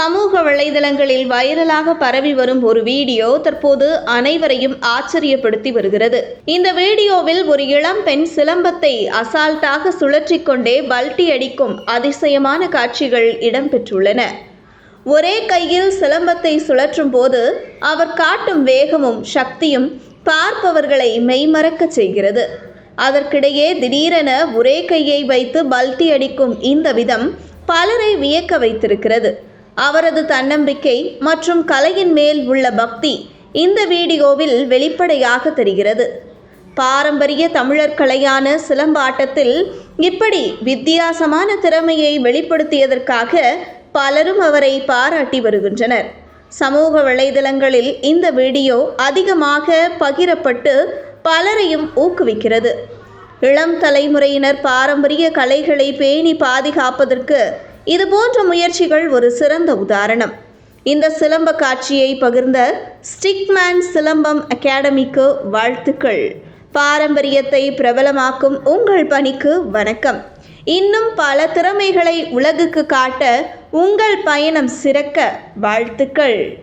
சமூக வலைதளங்களில் வைரலாக பரவி வரும் ஒரு வீடியோ தற்போது அனைவரையும் ஆச்சரியப்படுத்தி வருகிறது. இந்த வீடியோவில் ஒரு இளம் பெண் சிலம்பத்தை அசால்ட்டாக சுழற்றிக் கொண்டே பல்டி அடிக்கும் அதிசயமான காட்சிகள் இடம்பெற்றுள்ளன. ஒரே கையில் சிலம்பத்தை சுழற்றும் போது அவர் காட்டும் வேகமும் சக்தியும் பார்ப்பவர்களை மெய்மறக்கச் செய்கிறது. அதற்கிடையே திடீரென ஒரே கையை வைத்து பல்டி அடிக்கும் இந்த விதம் பலரை வியக்க வைத்திருக்கிறது. அவரது தன்னம்பிக்கை மற்றும் கலையின் மேல் உள்ள பக்தி இந்த வீடியோவில் வெளிப்படையாக தெரிகிறது. பாரம்பரிய தமிழர் கலையான சிலம்பாட்டத்தில் இப்படி வித்தியாசமான திறமையை வெளிப்படுத்தியதற்காக பலரும் அவரை பாராட்டி வருகின்றனர். சமூக வலைதளங்களில் இந்த வீடியோ அதிகமாக பகிரப்பட்டு பலரையும் ஊக்குவிக்கிறது. இளம் தலைமுறையினர் பாரம்பரிய கலைகளை பேணி பாதுகாப்பதற்கு இதுபோன்ற முயற்சிகள் ஒரு சிறந்த உதாரணம். இந்த சிலம்ப காட்சியை பகிர்ந்த ஸ்டிக்மேன் சிலம்பம் அகாடமிக்கு வாழ்த்துக்கள். பாரம்பரியத்தை பிரபலமாக்கும் உங்கள் பணிக்கு வணக்கம். இன்னும் பல திறமைகளை உலகுக்கு காட்ட உங்கள் பயணம் சிறக்க வாழ்த்துக்கள்.